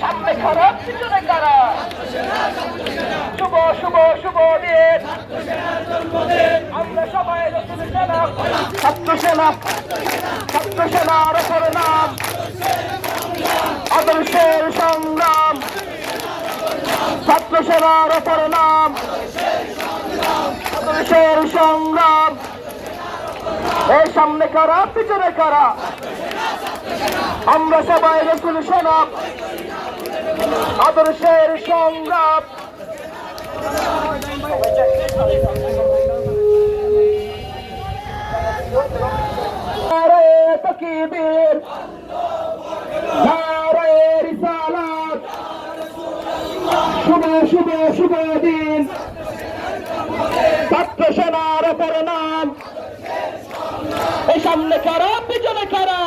সামনে খারাপ পিছনে শুভ শুভ শুভ দিন আমরা সবাই ছাত্র সেনা ছাত্র নাম আদর্শের ছাত্র সেনার ওপর নাম। আদর্শের সংগ্রাম। এই সামনে কারা, পিছনে কারা? আমরা সবাই রসুল সেনা আদর্শের সংগ্রাম। তকবীর শুভ শুভ শুভ দিন। ছাত্র সেনার অপর নাম। এই সামনে কারা পিছনে কারা?